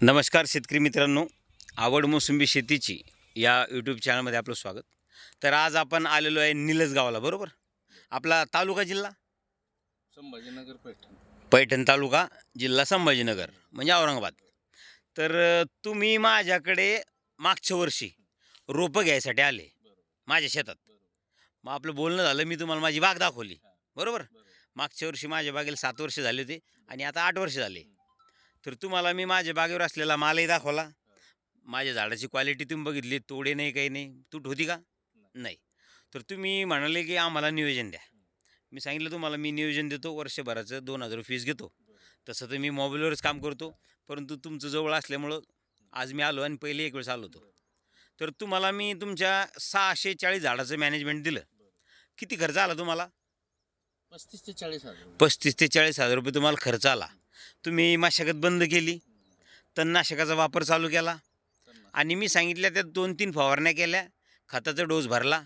नमस्कार शेतकरी मित्रांनो. आवड मोसंबी शेतीची या यूट्यूब चॅनलमध्ये आपलं स्वागत. तर आज आपण आलेलो आहे निलज गावाला बरोबर? आपला तालुका जिल्हा? संभाजीनगर पैठण पैठण तालुका जिल्हा संभाजीनगर म्हणजे औरंगाबाद. तर तुम्ही माझ्याकडे मागच्या वर्षी रोपं घ्यायसाठी आले माझ्या शेतात. मग आपलं बोलणं झालं मी तुम्हाला माझी बाग दाखवली बरोबर. मागच्या वर्षी माझ्या बागेला सात वर्ष झाले होते आणि आता आठ वर्ष झाले. तर तुम्हाला मी माझ्या बागेवर असलेला मालही दाखवला. माझ्या झाडाची क्वालिटी तुम्ही बघितली तोडे नाही काही नाही. तूट होती का? नाही. तर तुम्ही म्हणाले की आम्हाला नियोजन द्या. मी सांगितलं तुम्हाला मी नियोजन देतो. वर्षभराचं दोन हजार फीस घेतो. तसं तर मी मोबाईलवरच काम करतो. परंतु तुमचं जवळ असल्यामुळं आज मी आलो आणि पहिले एक वेळेस आलो होतो. तर तुम्हाला मी तुमच्या सहाशे चाळीस झाडाचं मॅनेजमेंट दिलं. किती खर्च आला तुम्हाला? पस्तीस ते चाळीस हजार. पस्तीस ते चाळीस हजार रुपये तुम्हाला खर्च आला. तुम्ही मशागत बंद केली तणनाशकाचा वापर चालू केला. आणि मी सांगितल्या त्या दोन तीन फवारण्या केल्या खताचा डोस भरला.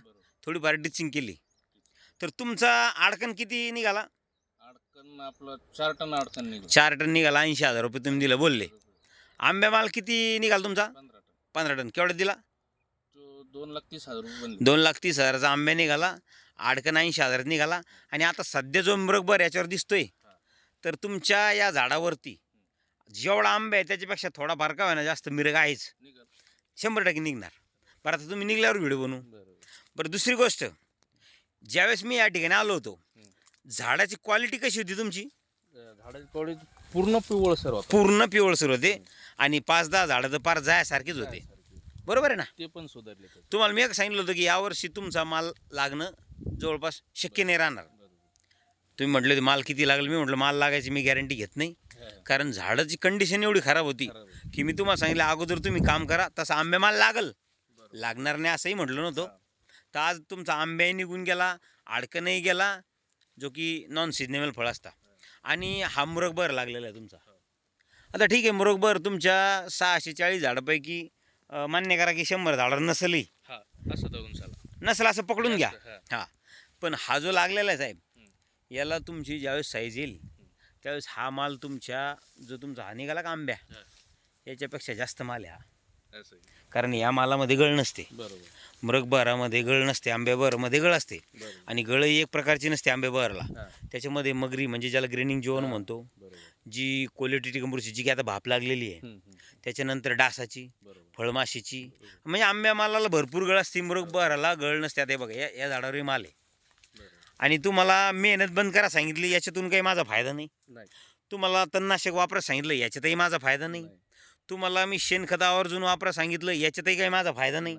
थोडीफार डिचिंग केली. तर तुमचा अडकण किती निघाला? अडकण आपलं चार टन अडचण निघाल. चार टन निघाला ऐंशी हजार रुपये तुम्ही दिलं बोलले. आंब्या माल किती निघाला तुमचा? पंधरा टन. केवढा दिला? दोन लाख तीस हजार रुपये दोन लाख तीस हजाराचा आंब्या निघाला अडकण ऐंशी हजार निघाला. आणि आता सध्या जो मृगभर याच्यावर दिसतोय तर तुमच्या या झाडावरती जेवढा आंबा आहे त्याच्यापेक्षा थोडा फार का होईना जास्त मिरग आहेच. शंभर टक्के निघणार. बरं आता तुम्ही निघल्यावर व्हिडिओ बनवू. बरं दुसरी गोष्ट. ज्यावेळेस मी या ठिकाणी आलो होतो झाडाची क्वालिटी कशी होती तुमची? झाडाची कवडी पूर्ण पिवळ सर होता. पूर्ण पिवळसर होते आणि पाच दहा झाडं तर पार जायासारखेच होते. बरोबर आहे ना? ते पण सुधारले. तुम्हाला मी एक सांगितलं होतं की यावर्षी तुमचा माल लागणं जवळपास शक्य नाही राहणार. तुम्ही म्हटलं होते माल किती लागेल? मी म्हटलं माल लागायची मी गॅरंटी घेत नाही. कारण झाडाची कंडिशन एवढी खराब होती. की मी तुम्हाला सांगितलं अगोदर तुम्ही काम करा तसं आंबे माल लागल. लागणार नाही असंही म्हटलं नव्हतं. तर आज तुमचा आंब्याही निघून गेला अडकणही गेला जो की नॉन सिजनेबल फळ असता. आणि हा मुरगबर लागलेला आहे तुमचा. आता ठीक आहे मुरगबर तुमच्या सहाशे चाळीस झाडापैकी मान्य करा की शंभर झाडं नसलही हा असं नसल असं पकडून घ्या. हां. पण हा जो लागलेला आहे साहेब याला तुमची ज्यावेळेस साईज येईल त्यावेळेस हा माल तुमच्या जो तुमचा हा निघाला का आंब्या. याच्यापेक्षा जास्त माल आहे हा. असं आहे. कारण या मालामध्ये गळ नसते. बरोबर. मृगबहारामध्ये गळ नसते आंब्याबहारामध्ये गळ असते. बरोबर. आणि गळही एक प्रकारची नसते आंब्याबहारला हा, त्याच्यामध्ये मगरी म्हणजे ज्याला ग्रेनिंग जीवन म्हणतो बरोबर. जी क्वालिटी टिकंबरची जी की आता भाप लागलेली आहे. हम्म, हम्म. त्याच्यानंतर डासाची बरोबर. फळमाशीची म्हणजे आंब्या मालाला भरपूर गळ असते मृगबहाराला गळ नसते. आता हे बघा या या झाडावरही माल आहे. आणि तुम्हाला मेहनत बंद करा सांगितली याच्यातून काही माझा फायदा नाही. नाही. तुम्हाला तणनाशक वापरा सांगितलं याच्यातही माझा फायदा नाही. तुम्हाला मी शेणखत आवर्जून वापरा सांगितलं याच्यातही काही माझा फायदा नाही.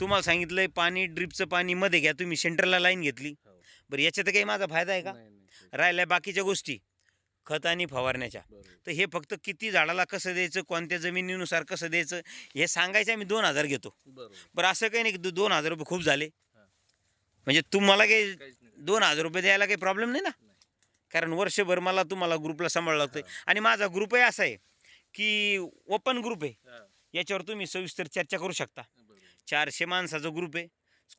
तुम्हाला सांगितलंय पाणी ड्रिपचं पाणी मध्ये घ्या तुम्ही सेंटरला लाईन घेतली. हो. बरं याच्यात काही माझा फायदा आहे का. राहिल्या बाकीच्या गोष्टी खत आणि फवारण्याच्या. तर हे फक्त किती झाडाला कसं द्यायचं कोणत्या जमिनीनुसार कसं द्यायचं हे सांगायचं आम्ही दोन हजार घेतो. बरं असं काही नाही दोन हजार रुपये खूप झाले. म्हणजे तुम्हाला काही दोन हजार रुपये द्यायला काही प्रॉब्लेम नाही ना. कारण वर्षभर मला तुम्हाला ग्रुपला सांभाळलं लागतंय आणि माझा ग्रुपही असा आहे की ओपन ग्रुप आहे. याच्यावर तुम्ही सविस्तर चर्चा करू शकता. चारशे माणसाचा ग्रुप आहे.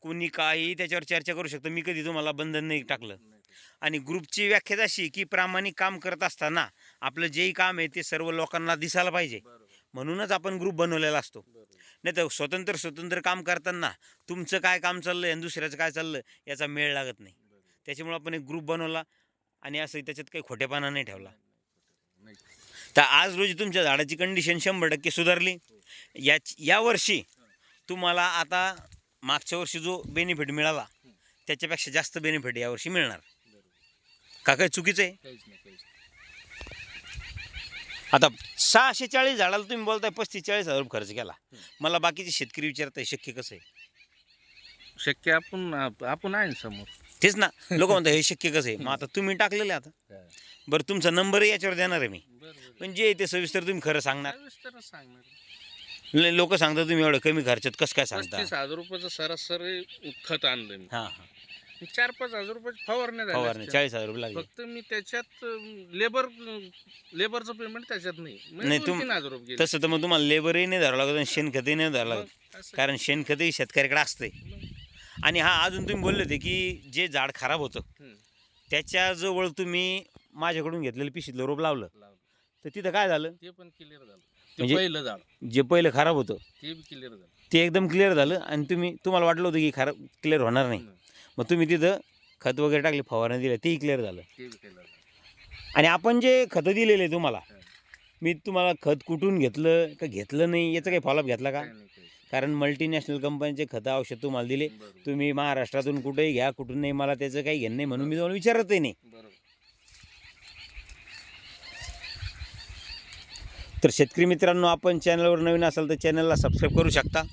कोणी काही त्याच्यावर चर्चा करू शकतं. मी कधी तुम्हाला बंधन नाही टाकलं. आणि ग्रुपची व्याख्याच अशी की प्रामाणिक काम करत असताना आपलं जेही काम आहे ते सर्व लोकांना दिसायला पाहिजे. म्हणूनच आपण ग्रुप बनवलेला असतो. नाही तर स्वतंत्र स्वतंत्र काम करताना तुमचं काय काम चाललं आणि दुसऱ्याचं काय चाललं याचा मेळ लागत नाही. त्याच्यामुळे आपण एक ग्रुप बनवला आणि असं त्याच्यात काही खोटेपणा नाही ठेवला. तर आज रोजी तुमच्या झाडाची कंडिशन शंभर टक्के सुधारली. या यावर्षी तुम्हाला आता मागच्या वर्षी जो बेनिफिट मिळाला त्याच्यापेक्षा जास्त बेनिफिट यावर्षी मिळणार. का काही चुकीचं आहे. आता सहाशे चाळीस झाडाला तुम्ही बोलताय पस्तीस चाळीस हजार रुपये खर्च केला. मला बाकीचे शेतकरी विचारताय शक्य कसं आहे? शक्य आपण आप- आपण आहे ना समोर. तेच ना. लोक म्हणतात हे शक्य कसं आहे? मग आता तुम्ही टाकलेलं आहे आता बरं तुमचा नंबरही याच्यावर देणार आहे मी. बरोबर पण जे आहे ते सविस्तर तुम्ही खरं सांगणार. लोक सांगतात तुम्ही एवढं कमी खर्चात कसं काय सांगता? पस्तीस हजार रुपयाचं सरासरी खत आणलं मी. हां हां. चार पाच हजार रुपये फवारण्या झाल्या फवारणी असत्या. चाळीस हजार रुपये लागले. फक्त मी त्याच्यात लेबर लेबरचं पेमेंट त्याच्यात नाही. म्हणजे नाही, दोन तुम- तीन हजार रुपये गेले. तसं तर मग तुम्हाला लेबरही नाही धरावं लागत आणि शेणखतही नाही धरावं लागत. मग असं- कारण शेणखतही शेतकऱ्याकडे असते मग, आणि हा अजून तुम्ही बोलले होते की जे झाड खराब होतं त्याच्याजवळ तुम्ही माझ्याकडून घेतलेलं पिशीतलं रोप लावलं. तर तिथं काय झालं? ते पण क्लिअर झालं. ते म्हणजे- पहिलं झाड. जे पहिलं खराब होतं ते बी क्लिअर झालं. ते एकदम क्लिअर झालं आणि तुम्ही तुम्हाला वाटलं होतं की खराब क्लिअर होणार नाही. मग तुम्ही तिथं खत वगैरे टाकले फवारणी दिलं तेही क्लिअर झालं. ते बी क्लिअर झालं. आणि आपण जे खतं दिलेले तुम्हाला. मी तुम्हाला खत कुठून घेतलं का घेतलं नाही याचा काही फॉलोअप घेतला का? काय नाही काही. कारण मल्टीनॅशनल कंपनीचे खतं औषध तुम्हाला दिले. तुम्ही महाराष्ट्रातून कुठेही घ्या कुठून नाही मला त्याचं काही घेणं नाही म्हणून मी तुम्हाला विचारतही नाही. तर शेतकरी मित्रांनो आपण चॅनलवर नवीन असाल तर चॅनलला सबस्क्राईब करू शकता.